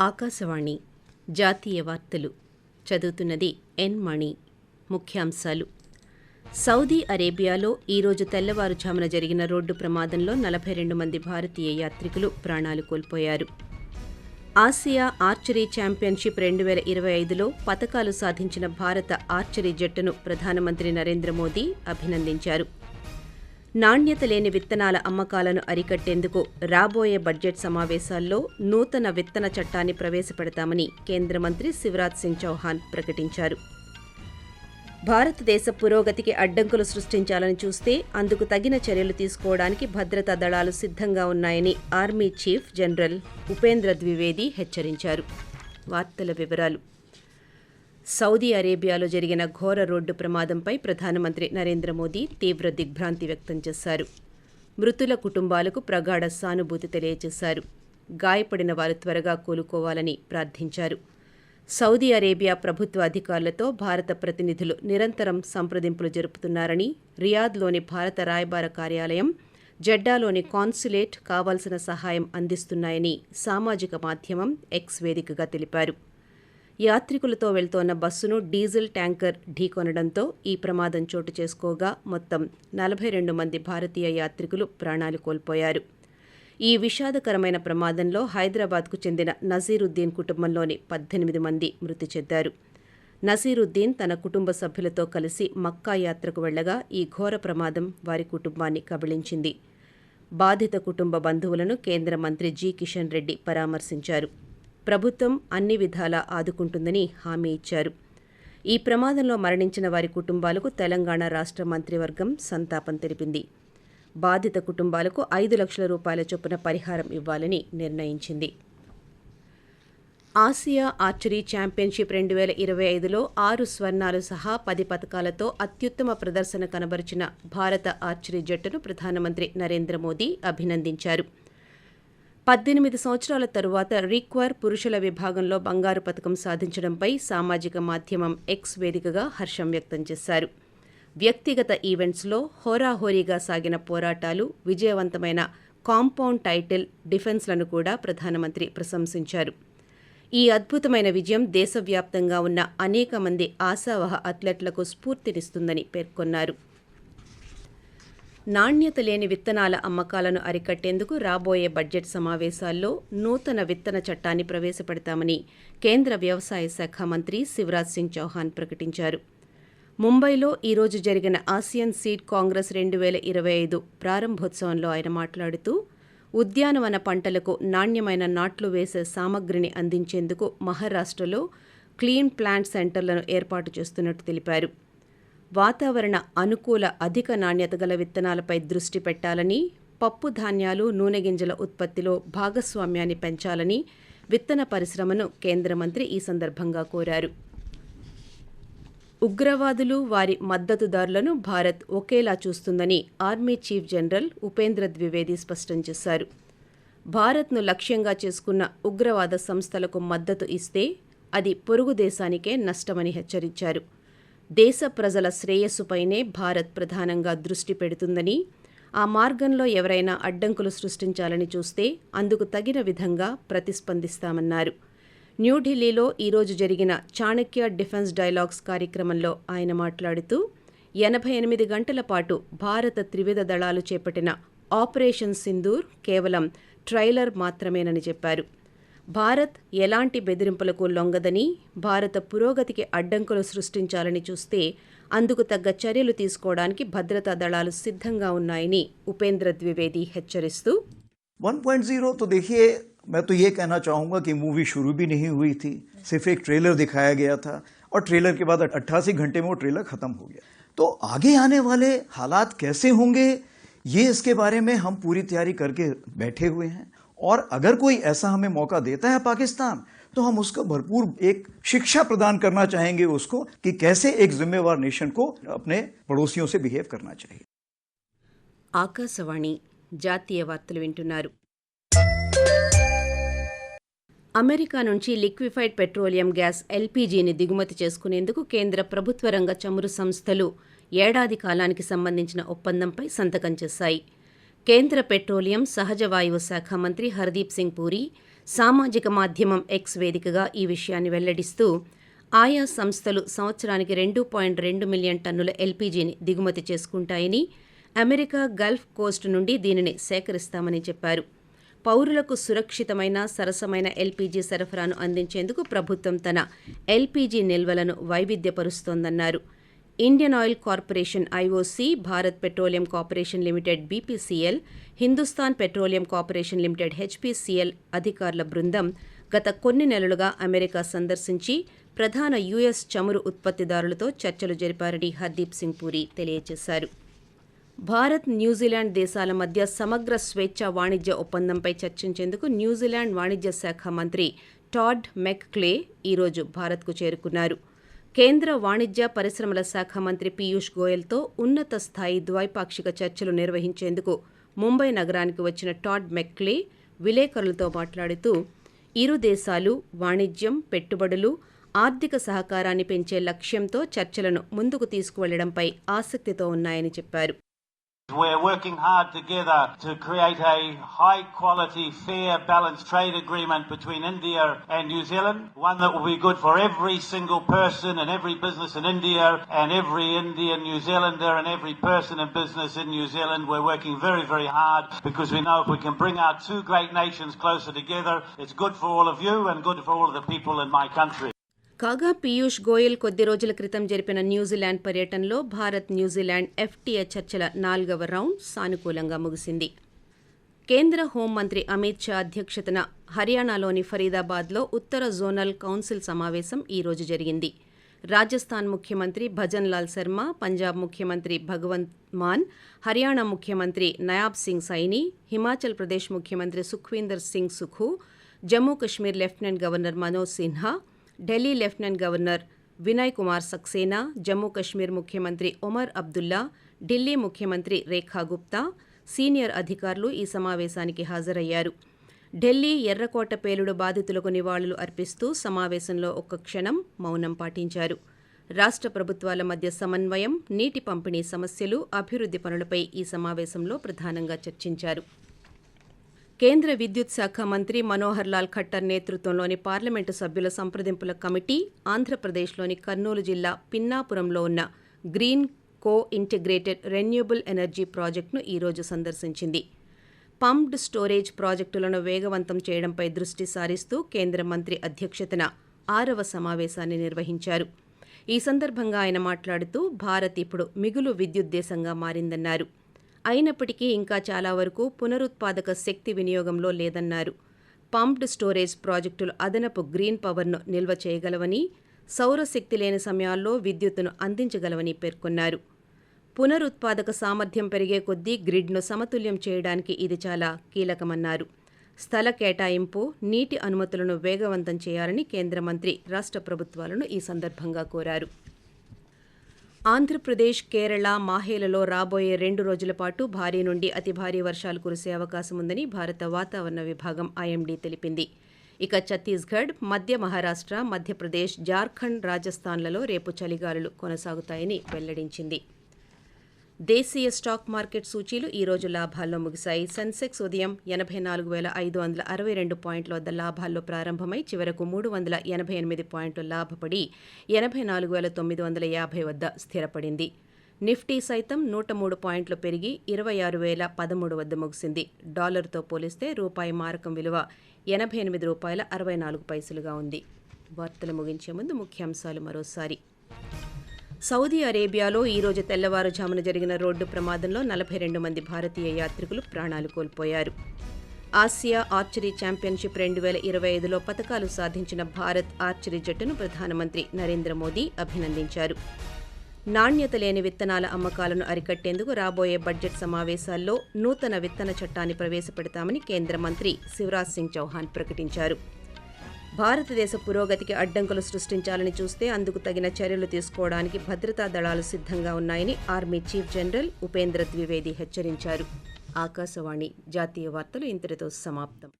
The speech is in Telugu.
ఆకాశవాణి జాతీయ వార్తలు చదువుతున్నది ఎన్ మణి. ముఖ్యాంశాలు. సౌదీ అరేబియాలో ఈరోజు తెల్లవారుజామున జరిగిన రోడ్డు ప్రమాదంలో నలభై రెండు మంది భారతీయ యాత్రికులు ప్రాణాలు కోల్పోయారు. ఆసియా ఆర్చరీ ఛాంపియన్షిప్ రెండు వేల ఇరవై ఐదులో పతకాలు సాధించిన భారత ఆర్చరీ జట్టును ప్రధానమంత్రి నరేంద్ర మోదీ అభినందించారు. నాణ్యత లేని విత్తనాల అమ్మకాలను అరికట్టేందుకు రాబోయే బడ్జెట్ సమావేశాల్లో నూతన విత్తన చట్టాన్ని ప్రవేశపెడతామని కేంద్ర మంత్రి శివరాజ్ సింగ్ చౌహాన్ ప్రకటించారు. భారతదేశ పురోగతికి అడ్డంకులు సృష్టించాలని చూస్తే అందుకు తగిన చర్యలు తీసుకోవడానికి భద్రతా దళాలు సిద్ధంగా ఉన్నాయని army chief general Upendra Dwivedi హెచ్చరించారు. వార్తల వివరాలు. సౌదీ అరేబియాలో జరిగిన ఘోర రోడ్డు ప్రమాదంపై ప్రధానమంత్రి నరేంద్ర మోదీ తీవ్ర దిగ్భ్రాంతి వ్యక్తం చేశారు. మృతుల కుటుంబాలకు ప్రగాఢ సానుభూతి తెలియజేశారు. గాయపడిన వారు త్వరగా కోలుకోవాలని ప్రార్థించారు. సౌదీ అరేబియా ప్రభుత్వ అధికారులతో భారత ప్రతినిధులు నిరంతరం సంప్రదింపులు జరుపుతున్నారని రియాద్లోని భారత రాయబార కార్యాలయం జెడ్డాలోని కాన్సులేట్ కావాల్సిన సహాయం అందిస్తున్నాయని సామాజిక మాధ్యమం ఎక్స్ వేదికగా తెలిపారు. యాత్రికులతో వెళ్తోన్న బస్సును డీజిల్ ట్యాంకర్ ఢీకొనడంతో ఈ ప్రమాదం చోటు చేసుకోగా మొత్తం నలభై రెండు మంది భారతీయ యాత్రికులు ప్రాణాలు కోల్పోయారు. ఈ విషాదకరమైన ప్రమాదంలో హైదరాబాద్కు చెందిన నజీరుద్దీన్ కుటుంబంలోని పద్దెనిమిది మంది మృతి చెందారు. నసీరుద్దీన్ తన కుటుంబ సభ్యులతో కలిసి మక్కా యాత్రకు వెళ్ళగా ఈ ఘోర ప్రమాదం వారి కుటుంబాన్ని కబళించింది. బాధిత కుటుంబ బంధువులను కేంద్ర మంత్రి జి కిషన్ రెడ్డి పరామర్శించారు. ప్రభుత్వం అన్ని విధాలా ఆదుకుంటుందని హామీ ఇచ్చారు. ఈ ప్రమాదంలో మరణించిన వారి కుటుంబాలకు తెలంగాణ రాష్ట్ర మంత్రివర్గం సంతాపం తెలిపింది. బాధిత కుటుంబాలకు ఐదు లక్షల రూపాయల చొప్పున పరిహారం ఇవ్వాలని నిర్ణయించింది. ఆసియా ఆర్చరీ ఛాంపియన్షిప్ రెండు వేల ఇరవై ఐదులో ఆరు స్వర్ణాలు సహా పది పథకాలతో అత్యుత్తమ ప్రదర్శన కనబరిచిన భారత ఆర్చరీ జట్టును ప్రధానమంత్రి నరేంద్ర మోదీ అభినందించారు. పద్దెనిమిది సంవత్సరాల తరువాత రిక్వర్ పురుషుల విభాగంలో బంగారు పథకం సాధించడంపై సామాజిక మాధ్యమం ఎక్స్ వేదికగా హర్షం వ్యక్తం చేశారు. వ్యక్తిగత ఈవెంట్స్లో హోరాహోరీగా సాగిన పోరాటాలు విజయవంతమైన కాంపౌండ్ టైటిల్ డిఫెన్స్లను కూడా ప్రధానమంత్రి ప్రశంసించారు. ఈ అద్భుతమైన విజయం దేశవ్యాప్తంగా ఉన్న అనేక మంది ఆశావహ అథ్లెట్లకు స్ఫూర్తినిస్తుందని పేర్కొన్నారు. నాణ్యత లేని విత్తనాల అమ్మకాలను అరికట్టేందుకు రాబోయే బడ్జెట్ సమావేశాల్లో నూతన విత్తన చట్టాన్ని ప్రవేశపెడతామని కేంద్ర వ్యవసాయ శాఖ మంత్రి శివరాజ్ సింగ్ చౌహాన్ ప్రకటించారు. ముంబైలో ఈరోజు జరిగిన ఆసియన్ సీడ్ కాంగ్రెస్ రెండు వేల ఇరవై ఐదు ప్రారంభోత్సవంలో ఆయన మాట్లాడుతూ ఉద్యానవన పంటలకు నాణ్యమైన నాట్లు వేసే సామగ్రిని అందించేందుకు మహారాష్ట్రలో క్లీన్ ప్లాంట్ సెంటర్లను ఏర్పాటు చేస్తున్నట్టు తెలిపారు. వాతావరణ అనుకూల అధిక నాణ్యత గల విత్తనాలపై దృష్టి పెట్టాలని పప్పు ధాన్యాలు నూనె గింజల ఉత్పత్తిలో భాగస్వామ్యాన్ని పెంచాలని విత్తన పరిశ్రమను కేంద్ర మంత్రి ఈ సందర్భంగా కోరారు. ఉగ్రవాదులు వారి మద్దతుదారులను భారత్ ఒకేలా చూస్తుందని army chief general Upendra Dwivedi స్పష్టం చేశారు. భారత్ను లక్ష్యంగా చేసుకున్న ఉగ్రవాద సంస్థలకు మద్దతు ఇస్తే అది పొరుగు దేశానికే నష్టమని హెచ్చరించారు. దేశ ప్రజల శ్రేయస్సుపైనే భారత్ ప్రధానంగా దృష్టి పెడుతుందని ఆ మార్గంలో ఎవరైనా అడ్డంకులు సృష్టించాలని చూస్తే అందుకు తగిన విధంగా ప్రతిస్పందిస్తామన్నారు. న్యూఢిల్లీలో ఈరోజు జరిగిన చాణక్య డిఫెన్స్ డైలాగ్స్ కార్యక్రమంలో ఆయన మాట్లాడుతూ ఎనభై ఎనిమిది గంటల పాటు భారత త్రివిధ దళాలు చేపట్టిన ఆపరేషన్ సింధూర్ కేవలం ట్రైలర్ మాత్రమేనని చెప్పారు. భారత్ ఎలాంటి బెదిరింపులకు లొంగదని భారత పురోగతికి అడ్డంకులు సృష్టించాలని చూస్తే అందుకు తగ్గ చర్యలు తీసుకోవడానికి భద్రతా దళాలు సిద్ధంగా ఉన్నాయని ఉపేంద్ర ద్వివేది హెచ్చరిస్తూ 1.0 तो देखिए मैं तो ये कहना चाहूंगा कि मूवी शुरू भी नहीं हुई थी सिर्फ एक ट्रेलर दिखाया गया था और ट्रेलर के बाद 88 घंटे में वो ट्रेलर खत्म हो गया तो आगे आने वाले हालात कैसे होंगे ये इसके बारे में हम पूरी तैयारी करके बैठे हुए हैं और अगर कोई ऐसा हमें मौका देता है पाकिस्तान तो हम उसको भरपूर एक शिक्षा प्रदान करना चाहेंगे उसको कि कैसे एक जिम्मेवार नेशन को अपने पड़ोसियों से बिहेव करना चाहिए ఆకాశవాణి జాతీయ వార్తలు వింటున్నారు అమెరికా నుంచి లిక్విఫైడ్ పెట్రోలియం గ్యాస్ ఎల్పీజీని దిగుమతి చేసుకునేందుకు కేంద్ర ప్రభుత్వ రంగ చమురు సంస్థలు ఏడాది కాలానికి సంబంధించిన ఒప్పందంపై సంతకం చేశాయి కేంద్ర పెట్రోలియం సహజ వాయువు శాఖ మంత్రి హర్దీప్ సింగ్ పూరి సామాజిక మాధ్యమం ఎక్స్ వేదికగా ఈ విషయాన్ని వెల్లడిస్తూ ఆయా సంస్థలు సంవత్సరానికి రెండు పాయింట్ రెండు మిలియన్ టన్నుల ఎల్పీజీని దిగుమతి చేసుకుంటాయని అమెరికా గల్ఫ్ కోస్ట్ నుండి దీనిని సేకరిస్తామని చెప్పారు. పౌరులకు సురక్షితమైన సరసమైన ఎల్పీజీ సరఫరాను అందించేందుకు ప్రభుత్వం తన ఎల్పీజీ నిల్వలను వైవిధ్యపరుస్తోందన్నారు. Indian oil corporation IOC Bharat petroleum corporation limited BPCL Hindustan petroleum corporation limited HPCL అధికారుల బృందం గత కొన్ని నెలలుగా అమెరికా సందర్శించి ప్రధాన యుఎస్ చమురు ఉత్పత్తిదారులతో చర్చలు జరిపారని హర్దీప్ సింగ్ పూరి తెలియజేశారు. భారత్ న్యూజిలాండ్ దేశాల మధ్య సమగ్ర స్వేచ్ఛ వాణిజ్య ఒప్పందంపై చర్చించేందుకు న్యూజిలాండ్ వాణిజ్య శాఖ మంత్రి టాడ్ మెక్ క్లే ఈరోజు భారత్కు చేరుకున్నారు. కేంద్ర వాణిజ్య పరిశ్రమల శాఖ మంత్రి పీయూష్ గోయల్తో ఉన్నత స్థాయి ద్వైపాక్షిక చర్చలు నిర్వహించేందుకు ముంబై నగరానికి వచ్చిన టాడ్ మెక్లే విలేకరులతో మాట్లాడుతూ ఇరు దేశాలు వాణిజ్యం పెట్టుబడులు ఆర్థిక సహకారాన్ని పెంచే లక్ష్యంతో చర్చలను ముందుకు తీసుకువెళ్ళడంపై ఆసక్తితో ఉన్నాయని చెప్పారు. We're working hard together to create a high quality, fair, balanced trade agreement between India and New Zealand. One that will be good for every single person and every business in India and every Indian New Zealander and every person and business in New Zealand. We're working very, very hard because we know if we can bring our two great nations closer together, it's good for all of you and good for all of the people in my country. కాగా పీయూష్ గోయల్ కొద్ది రోజుల క్రితం జరిపిన న్యూజిలాండ్ పర్యటనలో భారత్ న్యూజిలాండ్ ఎఫ్టీఏ చర్చల నాలుగవ రౌండ్ సానుకూలంగా ముగిసింది. కేంద్ర హోంమంత్రి అమిత్ షా అధ్యక్షతన హర్యానాలోని ఫరీదాబాద్లో ఉత్తర జోనల్ కౌన్సిల్ సమావేశం ఈ రోజు జరిగింది. రాజస్థాన్ ముఖ్యమంత్రి భజన్ లాల్ శర్మ పంజాబ్ ముఖ్యమంత్రి భగవంత్ మాన్ హర్యానా ముఖ్యమంత్రి నయాబ్ సింగ్ సైని హిమాచల్ ప్రదేశ్ ముఖ్యమంత్రి Sukhvinder Singh Sukhu Jammu Kashmir lieutenant governor Manoj Sinha Delhi lieutenant governor Vinay Kumar Saxena Jammu Kashmir ముఖ్యమంత్రి ఒమర్ అబ్దుల్లా ఢిల్లీ ముఖ్యమంత్రి రేఖా గుప్తా సీనియర్ అధికారులు ఈ సమావేశానికి హాజరయ్యారు. ఢిల్లీ ఎర్రకోట పేలుడు బాధితులకు నివాళులు అర్పిస్తూ సమావేశంలో ఒక్క క్షణం మౌనం పాటించారు. రాష్ట్ర ప్రభుత్వాల మధ్య సమన్వయం నీటి పంపిణీ సమస్యలు అభివృద్ధి పనులపై ఈ సమావేశంలో ప్రధానంగా చర్చించారు. కేంద్ర విద్యుత్ శాఖ మంత్రి మనోహర్ లాల్ ఖట్టర్ నేతృత్వంలోని పార్లమెంటు సభ్యుల సంప్రదింపుల కమిటీ ఆంధ్రప్రదేశ్లోని కర్నూలు జిల్లా పిన్నాపురంలో ఉన్న Greenko integrated renewable energy ప్రాజెక్టును ఈరోజు సందర్శించింది. పంప్డ్ స్టోరేజ్ ప్రాజెక్టులను వేగవంతం చేయడంపై దృష్టి సారిస్తూ కేంద్ర మంత్రి అధ్యక్షతన ఆరవ సమావేశాన్ని నిర్వహించారు. ఈ సందర్భంగా ఆయన మాట్లాడుతూ భారత్ ఇప్పుడు మిగులు విద్యుత్ దేశంగా మారిందన్నారు. అయినప్పటికీ ఇంకా చాలా వరకు పునరుత్పాదక శక్తి వినియోగంలో లేదన్నారు. పంప్డ్ స్టోరేజ్ ప్రాజెక్టులు అదనపు గ్రీన్ పవర్ను నిల్వ చేయగలవని సౌరశక్తి లేని సమయాల్లో విద్యుత్తును అందించగలవని పేర్కొన్నారు. పునరుత్పాదక సామర్థ్యం పెరిగే కొద్దీ గ్రిడ్ను సమతుల్యం చేయడానికి ఇది చాలా కీలకమన్నారు. స్థల కేటాయింపు నీటి అనుమతులను వేగవంతం చేయాలని కేంద్ర మంత్రి రాష్ట్ర ప్రభుత్వాలను ఈ సందర్భంగా కోరారు. ఆంధ్రప్రదేశ్ కేరళ మాహేలలో రాబోయే రెండు రోజుల పాటు భారీ నుండి అతి భారీ వర్షాలు కురిసే అవకాశం ఉందని భారత వాతావరణ విభాగం ఐఎండీ తెలిపింది. ఇక ఛత్తీస్గఢ్ మధ్య మహారాష్ట్ర మధ్యప్రదేశ్ జార్ఖండ్ రాజస్థాన్లలో రేపు చలిగాలులు కొనసాగుతాయని వెల్లడించింది. దేశీయ స్టాక్ మార్కెట్ సూచీలు ఈ రోజు లాభాల్లో ముగిశాయి. సెన్సెక్స్ ఉదయం ఎనభై నాలుగు వేల ఐదు వందల అరవై రెండు పాయింట్ల వద్ద లాభాల్లో ప్రారంభమై చివరకు మూడు వందల ఎనభై ఎనిమిది పాయింట్లు లాభపడి ఎనభై నాలుగు వేల తొమ్మిది వందల యాభై వద్ద స్థిరపడింది. నిఫ్టీ సైతం నూట మూడు పాయింట్లు పెరిగి ఇరవై ఆరు వేల పదమూడు వద్ద ముగిసింది. డాలర్తో పోలిస్తే రూపాయి మారకం విలువ ఎనభై ఎనిమిది రూపాయల అరవై నాలుగు పైసలుగా ఉంది. వార్తలు ముగించే ముందు ముఖ్యాంశాలు మరోసారి. సౌదీ అరేబియాలో ఈ రోజు తెల్లవారుజామున జరిగిన రోడ్డు ప్రమాదంలో నలభై రెండు మంది భారతీయ యాత్రికులు ప్రాణాలు కోల్పోయారు. ఆసియా ఆర్చరీ ఛాంపియన్షిప్ రెండు వేల ఇరవై ఐదులో పతకాలు సాధించిన భారత్ ఆర్చరీ జట్టును ప్రధానమంత్రి నరేంద్ర మోదీ అభినందించారు. నాణ్యత లేని విత్తనాల అమ్మకాలను అరికట్టేందుకు రాబోయే బడ్జెట్ సమావేశాల్లో నూతన విత్తన చట్టాన్ని ప్రవేశపెడతామని కేంద్ర మంత్రి శివరాజ్ సింగ్ చౌహాన్ ప్రకటించారు. భారతదేశ పురోగతికి అడ్డంకులు సృష్టించాలని చూస్తే అందుకు తగిన చర్యలు తీసుకోవడానికి భద్రతా దళాలు సిద్ధంగా ఉన్నాయని army chief general Upendra Dwivedi హెచ్చరించారు. ఆకాశవాణి జాతీయ వార్తలు ఇంతటితో సమాప్తం.